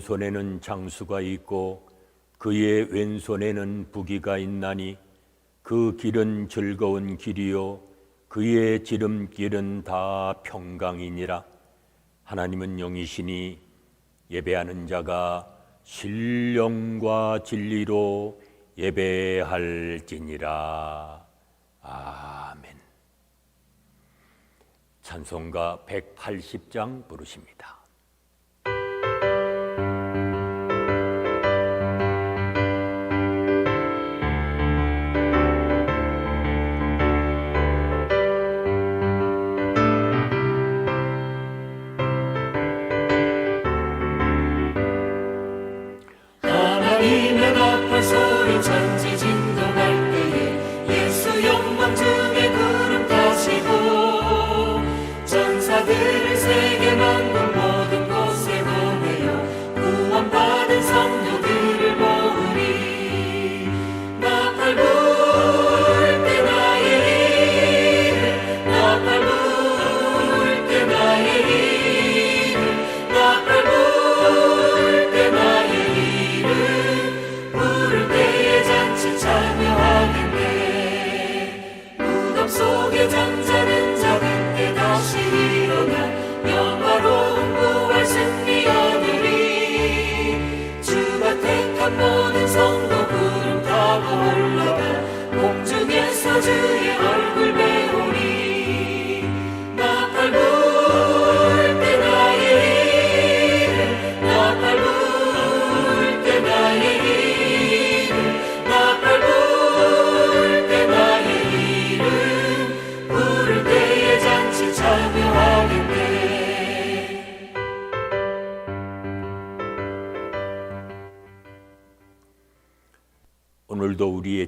오른손에는 장수가 있고 그의 왼손에는 부기가 있나니 그 길은 즐거운 길이요 그의 지름길은 다 평강이니라. 하나님은 영이시니 예배하는 자가 신령과 진리로 예배할지니라. 아멘. 찬송가 180장 부르십니다.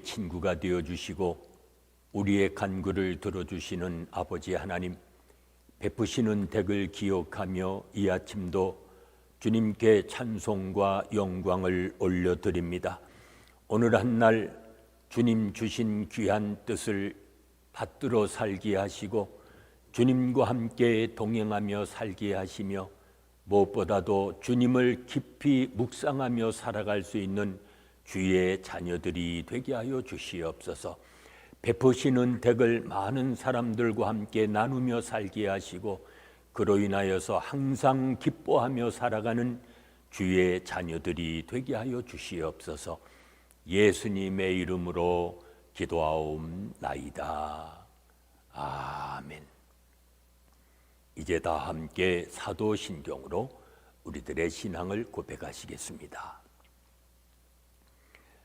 친구가 되어 주시고 우리의 간구를 들어 주시는 아버지 하나님 베푸시는 덕을 기억하며 이 아침도 주님께 찬송과 영광을 올려 드립니다. 오늘 한 날 주님 주신 귀한 뜻을 받들어 살게 하시고 주님과 함께 동행하며 살게 하시며 무엇보다도 주님을 깊이 묵상하며 살아갈 수 있는 주의 자녀들이 되게 하여 주시옵소서. 베푸시는 덕을 많은 사람들과 함께 나누며 살게 하시고 그로 인하여서 항상 기뻐하며 살아가는 주의 자녀들이 되게 하여 주시옵소서. 예수님의 이름으로 기도하옵나이다. 아멘. 이제 다 함께 사도신경으로 우리들의 신앙을 고백하시겠습니다.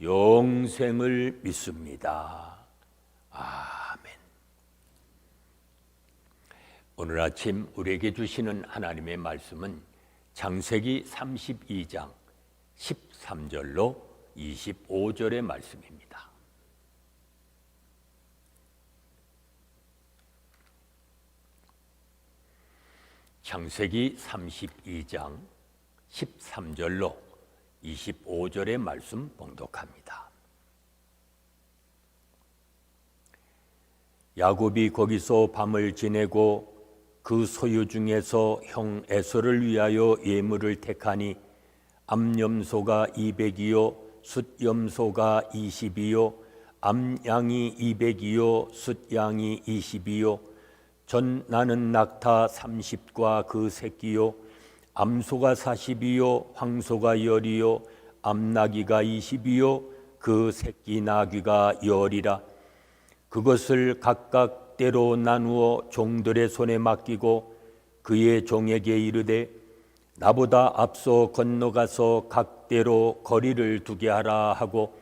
영생을 믿습니다. 아멘. 오늘 아침 우리에게 주시는 하나님의 말씀은 장세기 32장 13절로 25절의 말씀입니다. 창세기 32장 13절로 25절의 말씀 봉독합니다. 야곱이 거기서 밤을 지내고 그 소유 중에서 형 에서를 위하여 예물을 택하니 암염소가 200이요 숫염소가 20이요 암양이 200이요 숫양이 20이요 전 나는 낙타 30과 그 새끼요 암소가 40이요 황소가 열이요 암나기가 20이요 그 새끼 나귀가 열이라. 그것을 각각 때로 나누어 종들의 손에 맡기고 그의 종에게 이르되 나보다 앞서 건너가서 각대로 거리를 두게 하라 하고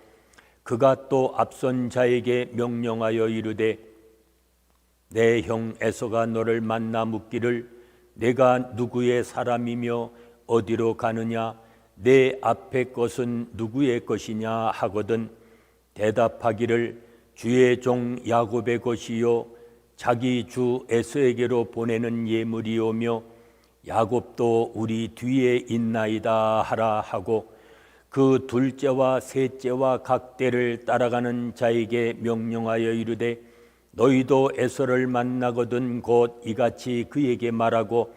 그가 또 앞선 자에게 명령하여 이르되 내 형 에서가 너를 만나 묻기를 내가 누구의 사람이며 어디로 가느냐? 내 앞에 것은 누구의 것이냐? 하거든 대답하기를 주의 종 야곱의 것이요 자기 주 에서에게로 보내는 예물이오며 야곱도 우리 뒤에 있나이다 하라 하고 그 둘째와 셋째와 각 대를 따라가는 자에게 명령하여 이르되 너희도 에서를 만나거든 곧 이같이 그에게 말하고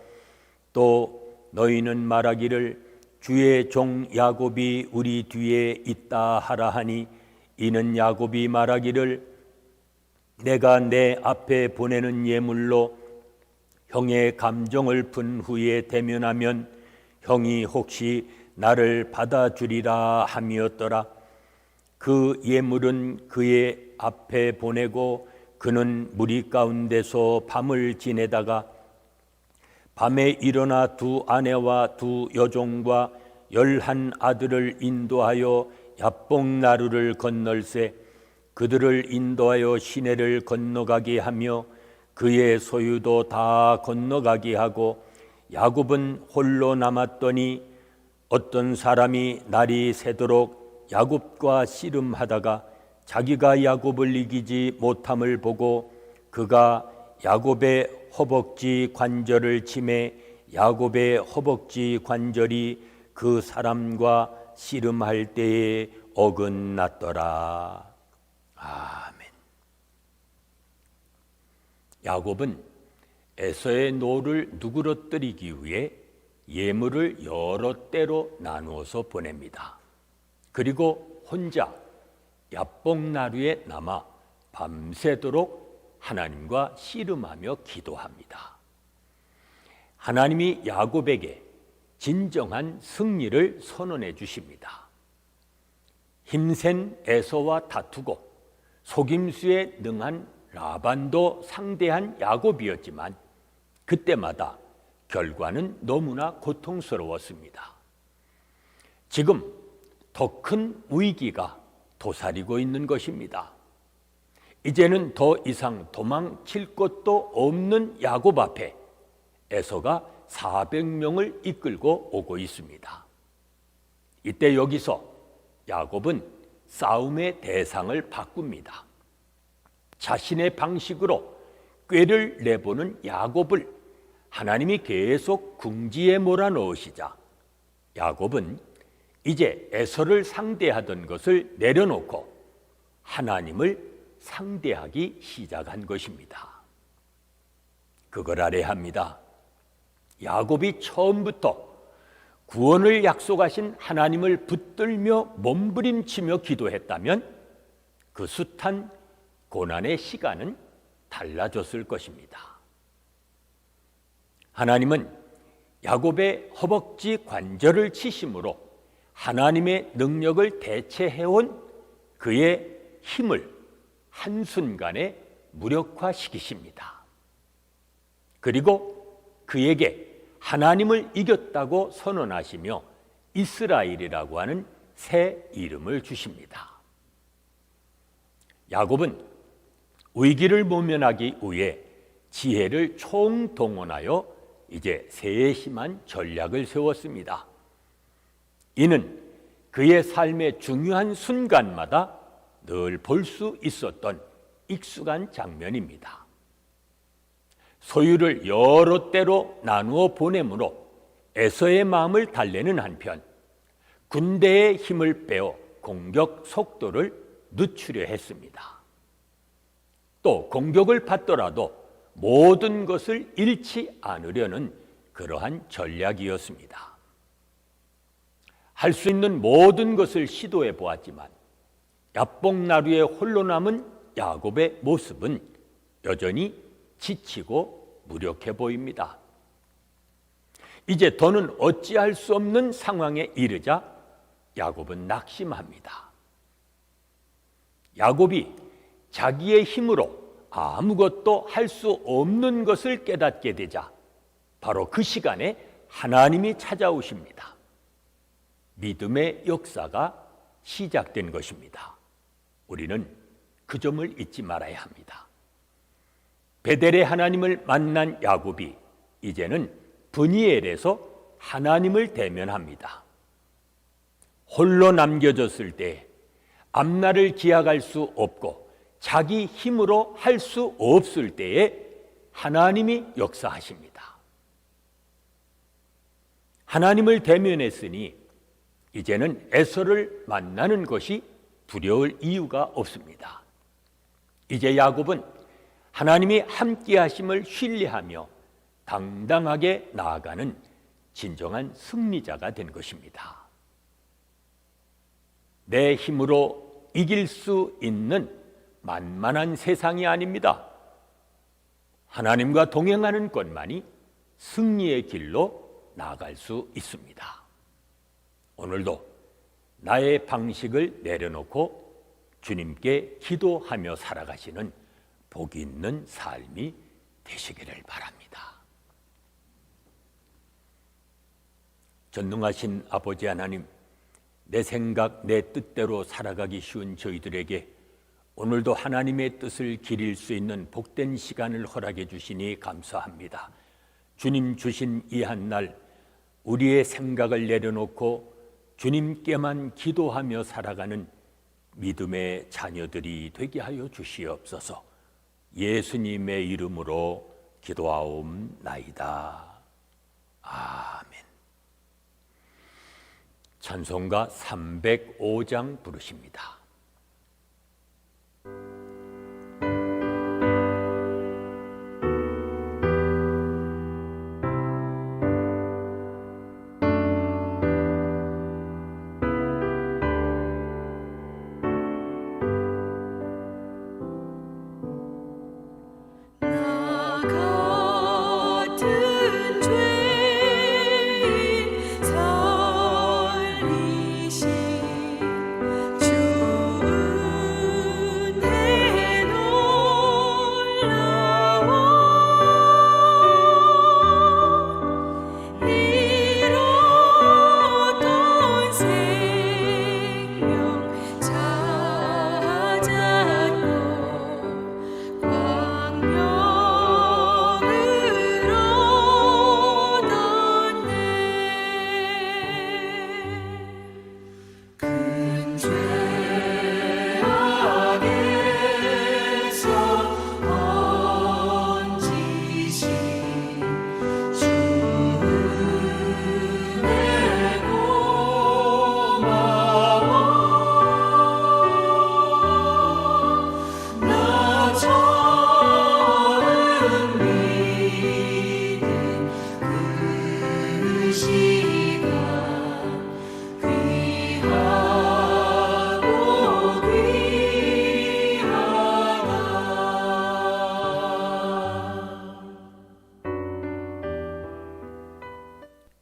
또 너희는 말하기를 주의 종 야곱이 우리 뒤에 있다 하라 하니 이는 야곱이 말하기를 내가 내 앞에 보내는 예물로 형의 감정을 푼 후에 대면하면 형이 혹시 나를 받아주리라 함이었더라. 그 예물은 그의 앞에 보내고 그는 무리 가운데서 밤을 지내다가 밤에 일어나 두 아내와 두 여종과 열한 아들을 인도하여 야뽕 나루를 건널세 그들을 인도하여 시내를 건너가게 하며 그의 소유도 다 건너가게 하고 야곱은 홀로 남았더니 어떤 사람이 날이 새도록 야곱과 씨름하다가 자기가 야곱을 이기지 못함을 보고 그가 야곱의 허벅지 관절을 침해 야곱의 허벅지 관절이 그 사람과 씨름할 때에 어긋났더라. 아멘. 야곱은 에서의 노를 누그러뜨리기 위해 예물을 여러 때로 나누어서 보냅니다. 그리고 혼자 야뽕나루에 남아 밤새도록 하나님과 씨름하며 기도합니다. 하나님이 야곱에게 진정한 승리를 선언해 주십니다. 힘센 에서와 다투고 속임수에 능한 라반도 상대한 야곱이었지만 그때마다 결과는 너무나 고통스러웠습니다. 지금 더 큰 위기가 도사리고 있는 것입니다. 이제는 더 이상 도망칠 것도 없는 야곱 앞에 에서가 400명을 이끌고 오고 있습니다. 이때 여기서 야곱은 싸움의 대상을 바꿉니다. 자신의 방식으로 꾀를 내보는 야곱을 하나님이 계속 궁지에 몰아넣으시자 야곱은 이제 에서를 상대하던 것을 내려놓고 하나님을 상대하기 시작한 것입니다. 그걸 알아야 합니다. 야곱이 처음부터 구원을 약속하신 하나님을 붙들며 몸부림치며 기도했다면 그 숱한 고난의 시간은 달라졌을 것입니다. 하나님은 야곱의 허벅지 관절을 치심으로 하나님의 능력을 대체해온 그의 힘을 한순간에 무력화시키십니다. 그리고 그에게 하나님을 이겼다고 선언하시며 이스라엘이라고 하는 새 이름을 주십니다. 야곱은 위기를 모면하기 위해 지혜를 총동원하여 이제 세심한 전략을 세웠습니다. 이는 그의 삶의 중요한 순간마다 늘 볼 수 있었던 익숙한 장면입니다. 소유를 여러 때로 나누어 보내므로 에서의 마음을 달래는 한편 군대의 힘을 빼어 공격 속도를 늦추려 했습니다. 또 공격을 받더라도 모든 것을 잃지 않으려는 그러한 전략이었습니다. 할 수 있는 모든 것을 시도해 보았지만 야뽕나루에 홀로 남은 야곱의 모습은 여전히 지치고 무력해 보입니다. 이제 더는 어찌할 수 없는 상황에 이르자 야곱은 낙심합니다. 야곱이 자기의 힘으로 아무것도 할 수 없는 것을 깨닫게 되자 바로 그 시간에 하나님이 찾아오십니다. 믿음의 역사가 시작된 것입니다. 우리는 그 점을 잊지 말아야 합니다. 베델의 하나님을 만난 야곱이 이제는 브니엘에서 하나님을 대면합니다. 홀로 남겨졌을 때 앞날을 기약할 수 없고 자기 힘으로 할 수 없을 때에 하나님이 역사하십니다. 하나님을 대면했으니 이제는 에서를 만나는 것이 두려울 이유가 없습니다. 이제 야곱은 하나님이 함께 하심을 신뢰하며 당당하게 나아가는 진정한 승리자가 된 것입니다. 내 힘으로 이길 수 있는 만만한 세상이 아닙니다. 하나님과 동행하는 것만이 승리의 길로 나아갈 수 있습니다. 오늘도 나의 방식을 내려놓고 주님께 기도하며 살아가시는 복이 있는 삶이 되시기를 바랍니다. 전능하신 아버지 하나님, 내 생각, 내 뜻대로 살아가기 쉬운 저희들에게 오늘도 하나님의 뜻을 기릴 수 있는 복된 시간을 허락해 주시니 감사합니다. 주님 주신 이 한 날 우리의 생각을 내려놓고 주님께만 기도하며 살아가는 믿음의 자녀들이 되게 하여 주시옵소서. 예수님의 이름으로 기도하옵나이다. 아멘. 찬송가 305장 부르십니다.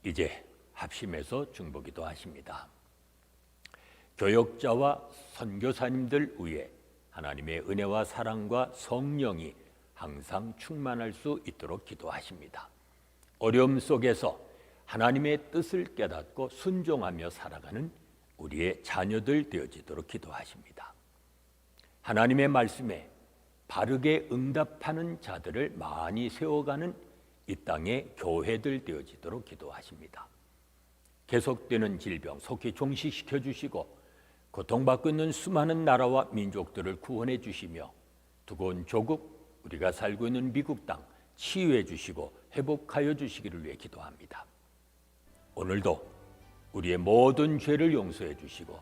이제 합심해서 중보기도 하십니다. 교역자와 선교사님들 위해 하나님의 은혜와 사랑과 성령이 항상 충만할 수 있도록 기도하십니다. 어려움 속에서 하나님의 뜻을 깨닫고 순종하며 살아가는 우리의 자녀들 되어지도록 기도하십니다. 하나님의 말씀에 바르게 응답하는 자들을 많이 세워가는 이 땅의 교회들 되어지도록 기도하십니다. 계속되는 질병 속히 종식시켜 주시고 고통받고 있는 수많은 나라와 민족들을 구원해 주시며 두고온 조국 우리가 살고 있는 미국 땅 치유해 주시고 회복하여 주시기를 위해 기도합니다. 오늘도 우리의 모든 죄를 용서해 주시고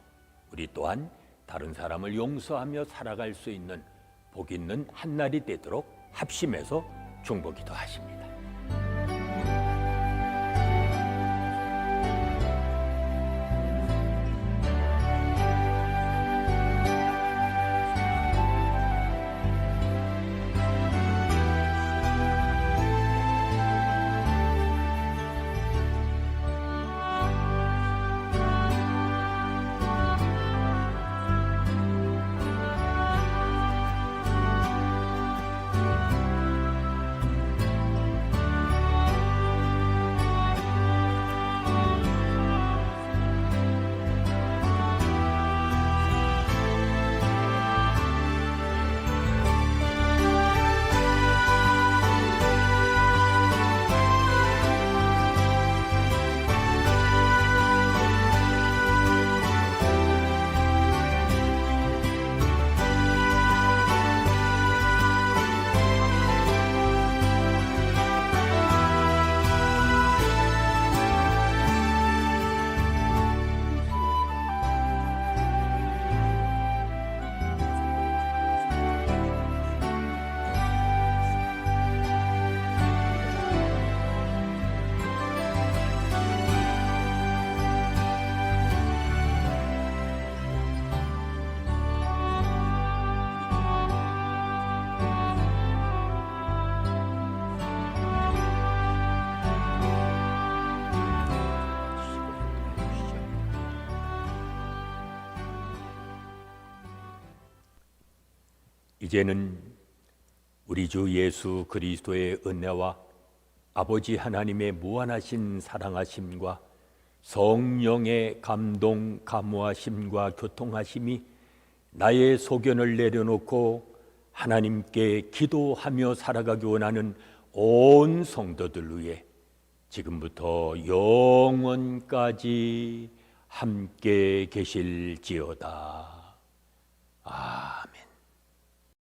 우리 또한 다른 사람을 용서하며 살아갈 수 있는 복 있는 한 날이 되도록 합심해서 중보 기도 하십니다. 이제는 우리 주 예수 그리스도의 은혜와 아버지 하나님의 무한하신 사랑하심과 성령의 감동, 감화심과 교통하심이 나의 소견을 내려놓고 하나님께 기도하며 살아가기 원하는 온 성도들 위해 지금부터 영원까지 함께 계실지어다. 아멘.